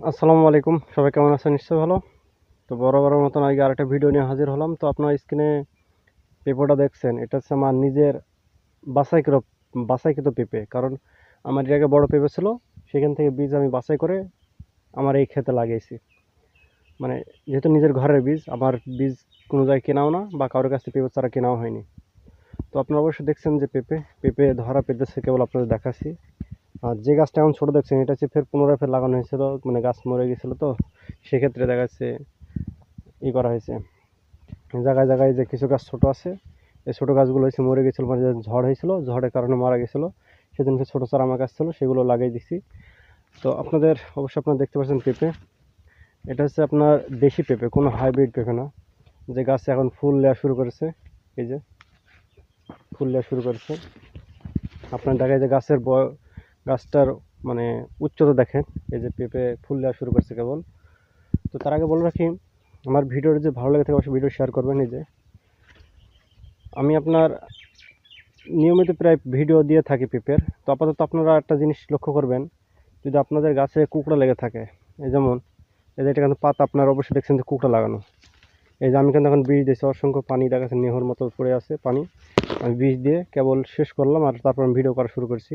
আসসালামু আলাইকুম। সবাই কেমন আছেন? নিশ্চয়ই ভালো। তো বড় বড় মতন আগে আরেকটা ভিডিও নিয়ে হাজির হলাম। তো আপনার স্ক্রিনে পেঁপোটা দেখছেন। এটা হচ্ছে আমার নিজের বাছাইকৃত বাছাইকৃত পেঁপে কারণ আমার আগে বড় পেঁপে ছিল, সেখান থেকে বীজ আমি বাছাই করে আমার এই খেতে লাগিয়েছি। মানে যেহেতু নিজের ঘরের বীজ, আমার বীজ কোনো জায়গায় কেনাও না বা কারোর কাছ থেকে পেঁপে চারা কেনাও হয়নি। তো আপনারা অবশ্যই দেখছেন যে পেঁপে পেঁপে ধরা পেঁপেছে কেবল আপনাদের দেখাচ্ছি। আর যে গাছটা এখন ছোটো দেখছেন, এটা হচ্ছে ফের পুনরায় ফের লাগানো হয়েছিল মানে গাছ মরে গেছিল তো, সেক্ষেত্রে দেখা যাচ্ছে ই করা হয়েছে। জায়গায় জায়গায় যে কিছু গাছ ছোটো আছে, এই ছোটো গাছগুলো হচ্ছে মরে গেছিল মানে ঝড় হয়েছিল, ঝড়ের কারণে মারা গেছিল। সেদিনকে ছোটো চারা আমার গাছ ছিল, সেগুলো লাগিয়ে দিছি। তো আপনাদের, অবশ্যই আপনারা দেখতে পাচ্ছেন পেঁপে। এটা হচ্ছে আপনার দেশি পেঁপে, কোনো হাইব্রিড পেঁপে না। যে গাছে এখন ফুল দেওয়া শুরু করেছে, এই যে, ফুল দেওয়া শুরু করেছে। আপনার দেখায় যে গাছের বয় গাছটার মানে উচ্চতা দেখেন, এই যে পেঁপে ফুল দেওয়া শুরু করছে কেবল। তো তার আগে বলে রাখি, আমার ভিডিওটা যে ভালো লাগে থাকে অবশ্যই ভিডিও শেয়ার করবেন এই যে। আমি আপনার নিয়মিত প্রায় ভিডিও দিয়ে থাকি পেঁপের। তো আপাতত আপনারা একটা জিনিস লক্ষ্য করবেন, যদি আপনাদের গাছে কুকড়া লেগে থাকে, এই যেমন, এই যে এটা কিন্তু পাতা, আপনারা অবশ্যই দেখছেন যে কুকড়া লাগানো। এই যে আমি কিন্তু এখন বীজ দিয়েছি, অসংখ্য পানি দেখাচ্ছে নেহর মতো পড়ে আছে পানি। আমি বীজ দিয়ে কেবল শেষ করলাম আর তারপর আমি ভিডিও করা শুরু করছি।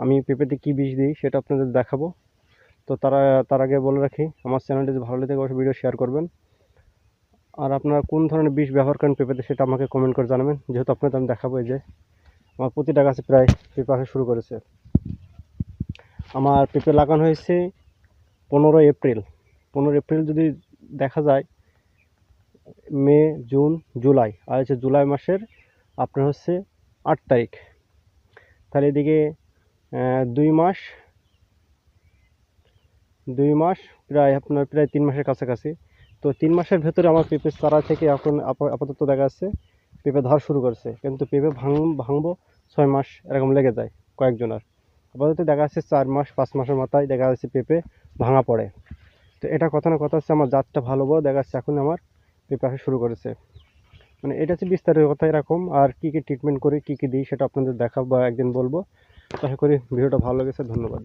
আমি পেঁপেতে কী বিষ দিই সেটা আপনাদের দেখাবো। তো তারা, তার আগে বলে রাখি, আমার চ্যানেলটি যদি ভালো লাগে অবশ্যই ভিডিও শেয়ার করবেন। আর আপনারা কোন ধরনের বিষ ব্যবহার করেন পেঁপেতে, সেটা আমাকে কমেন্ট করে জানাবেন। যেহেতু আপনাদের আমি দেখাবো এই যে, আমার প্রতিটা গাছে প্রায় পেঁপে আসা শুরু করেছে। আমার পেঁপে লাগানো হয়েছে পনেরো এপ্রিল। পনেরো এপ্রিল যদি দেখা যায়, মে, জুন, জুলাই, আর হচ্ছে জুলাই মাসের আপনার হচ্ছে আট তারিখ। তাহলে এদিকে দুই মাস। দুই মাস, প্রায় আপনার প্রায় তিন মাসের কাছাকাছি। তো তিন মাসের ভেতরে আমার পেঁপে চারা থেকে এখন আপ- আপাতত দেখা যাচ্ছে পেঁপে ধর শুরু করছে। কিন্তু পেঁপে ভাঙ, ভাঙবো ছয় মাস এরকম লেগে যায় কয়েকজনের আপাতত দেখা যাচ্ছে চার মাস, পাঁচ মাসের মাথায় দেখা যাচ্ছে পেঁপে ভাঙা পড়ে। তো এটা কথা না কথা হচ্ছে আমার জাতটা ভালো বলে দেখা যাচ্ছে এখন আমার পেঁপে আসা শুরু করেছে। মানে এটা হচ্ছে বিস্তারিত কথা এরকম, আর কী কী ট্রিটমেন্ট করি, কী কী দিই সেটা আপনাদের দেখাবো বা একদিন বলব। আশা করি ভিডিওটা ভালো লেগেছে ধন্যবাদ।